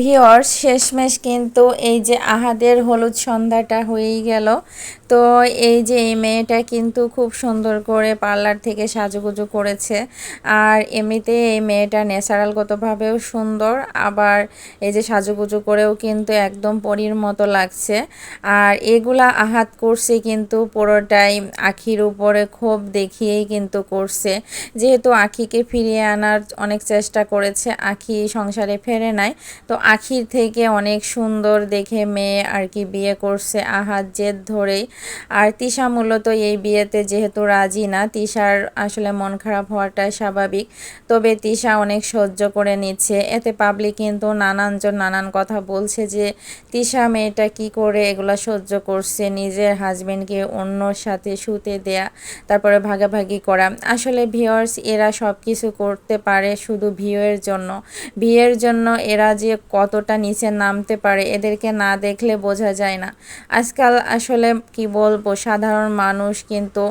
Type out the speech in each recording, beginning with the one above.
Viewers, শেষমেশ কিন্তু এই যে আহাদের হলুদ সন্ধ্যাটা হয়েই গেল। তো এই যে এই মেয়েটা কিন্তু খুব সুন্দর করে পার্লার থেকে সাজুগুজু করেছে। আর এমনিতে এই মেয়েটা ন্যাচারালগতভাবেও সুন্দর, আবার এই যে সাজুগুজু করেও কিন্তু একদম পরীর মতো লাগছে। আর এগুলা আহাত করছে কিন্তু পুরোটাই আখির উপরে ক্ষোভ দেখিয়েই কিন্তু করছে। যেহেতু আখিকে ফিরিয়ে আনার অনেক চেষ্টা করেছে, আখি সংসারে ফেরে নাই। তো আখির থেকে অনেক সুন্দর দেখে মেয়ে আর কি বিয়ে করছে আহাত জেদ ধরেই। আর তিশা মূলত এই বিয়েতে যেহেতু রাজি না, তিশার আসলে মন খারাপ হওয়াটাই স্বাভাবিক। তবে তিশা অনেক সহ্য করে নিচ্ছে। এতে পাবলিক কিন্তু নানানজন নানান কথা বলছে যে, তিশা মেয়েটা কি করে এগুলো সহ্য করছে? নিজের হাজবেন্ডকে অন্যর সাথে শুতে দেয়া, তারপরে ভাগাভাগি করা। আসলে ভিওয়ার্স এরা সব কিছু করতে পারে শুধু ভিউয়ের জন্য। বিয়ের জন্য এরা যে কতটা নিচে নামতে পারে এদেরকে না দেখলে বোঝা যায় না। আজকাল আসলে কি বলব? সাধারণ মানুষ কিন্তু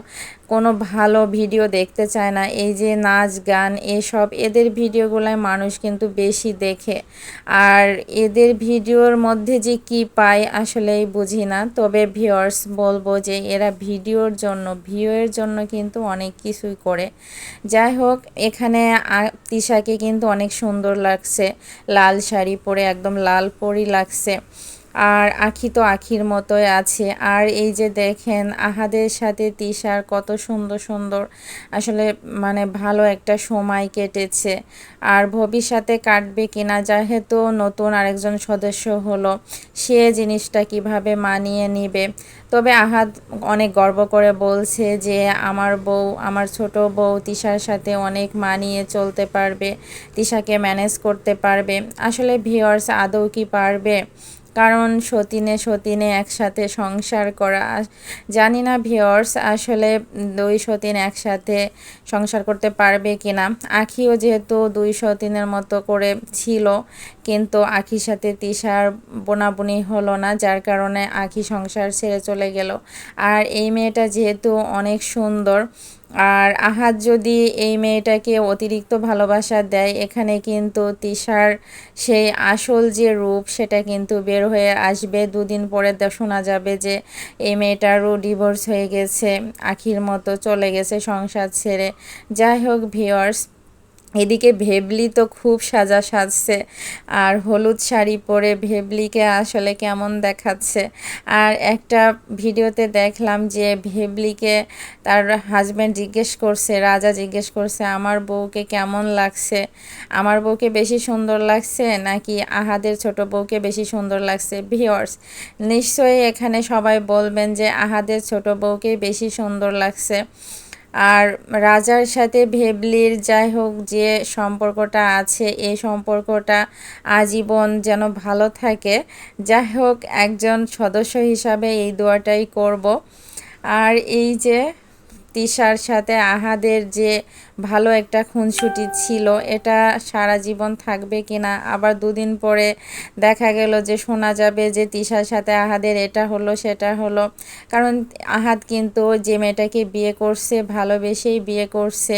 কোনো ভালো ভিডিও দেখতে চায় না। এই যে নাচ, গান এসব, এদের ভিডিওগুলাই মানুষ কিন্তু বেশি দেখে। আর এদের ভিডিওর মধ্যে যে কি পায় আসলেই বুঝি না। তবে ভিওর্স বলব যে এরা ভিডিওর জন্য, ভিউয়ের জন্য কিন্তু অনেক কিছুই করে। যাই হোক, এখানে তিশাকে কিন্তু অনেক সুন্দর লাগছে। লাল শাড়ি পরে, একদম লাল পরি লাগছে। আর আখি তো আখির মতোই আছে। আর এই যে দেখেন, আহাদের সাথে তিশার কত সুন্দর সুন্দর আসলে মানে ভালো একটা সময় কেটেছে। আর ভবিষ্যতে কাটবে কিনা যেহেতু নতুন আরেকজন সদস্য হলো, সে জিনিসটা কীভাবে মানিয়ে নিবে? তবে আহাদ অনেক গর্ব করে বলছে যে, আমার বউ, আমার ছোট বউ তিশার সাথে অনেক মানিয়ে চলতে পারবে, তিশাকে ম্যানেজ করতে পারবে। আসলে ভিওয়ার্স আদৌ কি পারবে? কারণ সতীনে সতীনে একসাথে সংসার করা জানি না ভিওর্স আসলে দুই সতীন একসাথে সংসার করতে পারবে কি না আখিও যেহেতু দুই সতীনের মতো করে ছিল, কিন্তু আখির সাথে তিশার বোনাবুনি হলো না, যার কারণে আখি সংসার ছেড়ে চলে গেল। আর এই মেয়েটা যেহেতু অনেক সুন্দর আর আহাত যদি এই মেয়েটাকে অতিরিক্ত ভালোবাসা দেয়, এখানে কিন্তু তিশার সেই আসল যে রূপ, সেটা কিন্তু বের হয়ে আসবে। দুদিন পরে শোনা যাবে যে এই মেয়েটারও ডিভোর্স হয়ে গেছে, আখির মতো চলে গেছে সংসার ছেড়ে। যাই হোক ভিওয়ার্স এদিকে ভেবলি তো খুব সাজা সাজছে, আর হলুদ শাড়ি পরে ভেবলিকে আসলে কেমন দেখাচ্ছে। আর একটা ভিডিওতে দেখলাম যে ভেবলিকে তার হাজব্যান্ড জিজ্ঞেস করছে, রাজা জিজ্ঞেস করছে, আমার বউকে কেমন লাগছে? আমার বউকে বেশি সুন্দর লাগছে নাকি আহাদের ছোট বউকে বেশি সুন্দর লাগছে? ভিওর্স নিশ্চয়ই এখানে সবাই বলবেন যে আহাদের ছোট বউকে বেশি সুন্দর লাগছে। আর রাজার সাথে ভেবলির যাই হোক যে সম্পর্কটা আছে এই সম্পর্কটা আজীবন যেন ভালো থাকে। যাই হোক, একজন সদস্য হিসাবে এই দোয়াটাই করব। আর এই যে তিশার সাথে আহাদের যে ভালো একটা খুনসুটি ছিল, এটা সারা জীবন থাকবে কিনা আবার দুদিন পরে দেখা গেল যে শোনা যাবে যে তিশার সাথে আহাদের এটা হলো, সেটা হলো। কারণ আহাদ কিন্তু যে মেয়েটাকে বিয়ে করছে, ভালোবেসেই বিয়ে করছে।